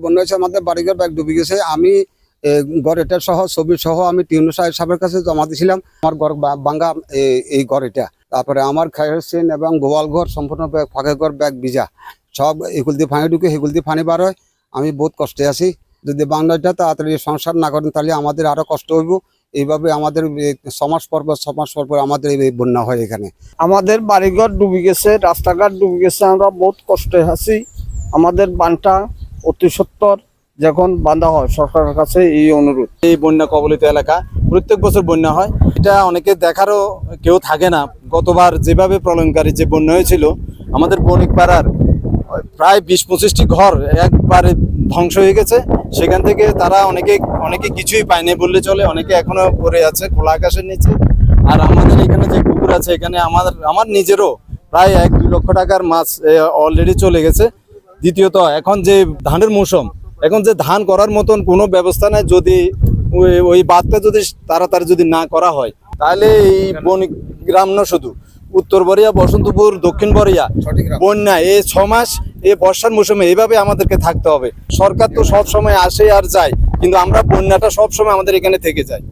বন্যা হয়েছে, আমাদের বাড়িঘর ব্যাগ ডুবে গেছে। আমি এটা সহ, ছবি সহ আমি টিউনু সাহেব সাহেবের কাছে জমা দিয়েছিলাম। আমার ঘর বা- ভাঙ্গা এ- এই এটা। তারপরে আমার খায়ের সিন এবং গোয়াল ঘর, সম্পূর্ণ ফাঁকা ঘর, ব্যাগ, ভিজা। সব এগুল দিয়ে পানি ঢুকে সেগুল দিয়ে পানি বার হয়। আমি বহুত কষ্টে আছি। যদি বাংলাটা তাড়াতাড়ি সংসার না করেন, তাহলে আমাদের আরও কষ্ট হইব। এইভাবে আমাদের সমাজ পর্ব সমাজ পর্ব আমাদের এই বন্যা হয় এখানে। আমাদের বাড়িঘর ডুবে গেছে, রাস্তাঘাট ডুবে গেছে, আমরা বহুত কষ্টে আছি। আমাদের বানটা অতি সত্তর যখন বাঁধা হয় সরকারের কাছে এই অনুরোধ। এই বন্যা কবলিত এলাকা, প্রত্যেক বছর বন্যা হয়। এটা অনেকে দেখারও কেউ থাকে না। গতবার যেভাবে প্রলয়নকারী যে বন্যা হয়েছিল, আমাদের বণিক পাড়ার প্রায় বিশ পঁচিশটি ঘর একবারে ধ্বংস হয়ে গেছে। সেখান থেকে তারা অনেকে অনেকে কিছুই পায়নি বললে চলে, অনেকে এখনও পড়ে আছে খোলা আকাশের নিচে। আর আমাদের এখানে যে পুকুর আছে, এখানে আমাদের আমার নিজেরও প্রায় এক দুই লক্ষ টাকার মাছ অলরেডি চলে গেছে। দ্বিতীয়ত এখন যে ধানের মৌসুম এখন যে ধান করার মতন কোনো ব্যবস্থা নাই যদি ওই- ওই বাদটা যদি তাড়াতাড়ি যদি না করা হয় তাহলে এই বণিক গ্রাম না শুধু। উত্তর বরিয়া বসন্তপুর দক্ষিণ বরিয়া বন্যা এই ছ মাস এই বর্ষার মৌসুমে এইভাবে আমাদেরকে থাকতে হবে। সরকার তো সব সময় আসে আর যায় কিন্তু আমরা বন্যাটা সব সময় আমাদের এখানে থেকে যায়।